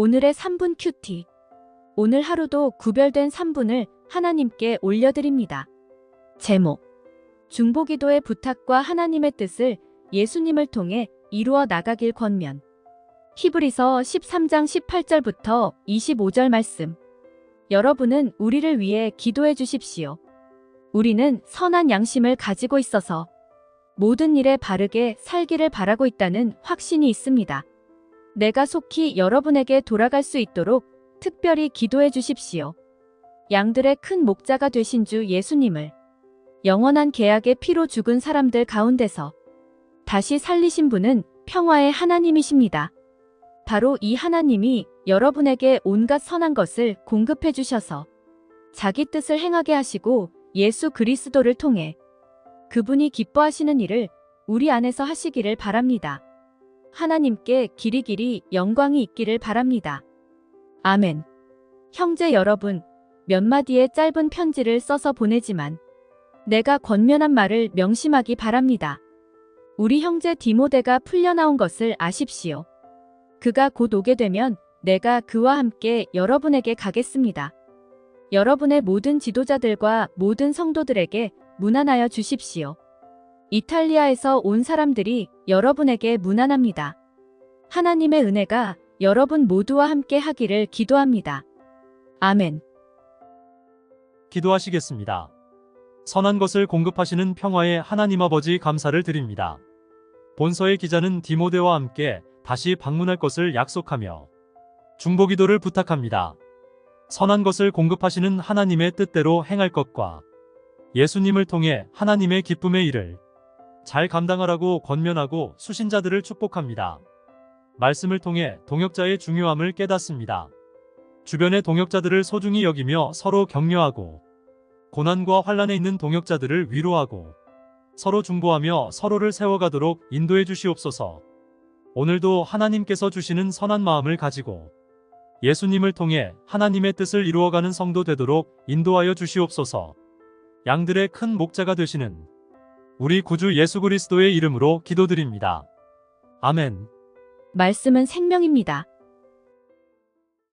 오늘의 3분 큐티. 오늘 하루도 구별된 3분을 하나님께 올려드립니다. 제목. 중보기도의 부탁과 하나님의 뜻을 예수님을 통해 이루어 나가길 권면. 히브리서 13장 18절부터 25절 말씀. 여러분은 우리를 위해 기도해 주십시오. 우리는 선한 양심을 가지고 있어서 모든 일에 바르게 살기를 바라고 있다는 확신이 있습니다. 내가 속히 여러분에게 돌아갈 수 있도록 특별히 기도해 주십시오. 양들의 큰 목자가 되신 주 예수님을 영원한 계약의 피로 죽은 사람들 가운데서 다시 살리신 분은 평화의 하나님이십니다. 바로 이 하나님이 여러분에게 온갖 선한 것을 공급해 주셔서 자기 뜻을 행하게 하시고 예수 그리스도를 통해 그분이 기뻐하시는 일을 우리 안에서 하시기를 바랍니다. 하나님께 길이 길이 영광이 있기를 바랍니다. 아멘. 형제 여러분, 몇 마디의 짧은 편지를 써서 보내지만 내가 권면한 말을 명심하기 바랍니다. 우리 형제 디모데가 풀려나온 것을 아십시오. 그가 곧 오게 되면 내가 그와 함께 여러분에게 가겠습니다. 여러분의 모든 지도자들과 모든 성도들에게 문안하여 주십시오. 이탈리아에서 온 사람들이 여러분에게 문안합니다. 하나님의 은혜가 여러분 모두와 함께 하기를 기도합니다. 아멘. 기도하시겠습니다. 선한 것을 공급하시는 평화의 하나님 아버지 감사를 드립니다. 본서의 기자는 디모데와 함께 다시 방문할 것을 약속하며 중보기도를 부탁합니다. 선한 것을 공급하시는 하나님의 뜻대로 행할 것과 예수님을 통해 하나님의 기쁨의 일을 잘 감당하라고 권면하고 수신자들을 축복합니다. 말씀을 통해 동역자의 중요함을 깨닫습니다. 주변의 동역자들을 소중히 여기며 서로 격려하고 고난과 환란에 있는 동역자들을 위로하고 서로 중보하며 서로를 세워가도록 인도해 주시옵소서. 오늘도 하나님께서 주시는 선한 마음을 가지고 예수님을 통해 하나님의 뜻을 이루어가는 성도 되도록 인도하여 주시옵소서. 양들의 큰 목자가 되시는 우리 구주 예수 그리스도의 이름으로 기도드립니다. 아멘. 말씀은 생명입니다.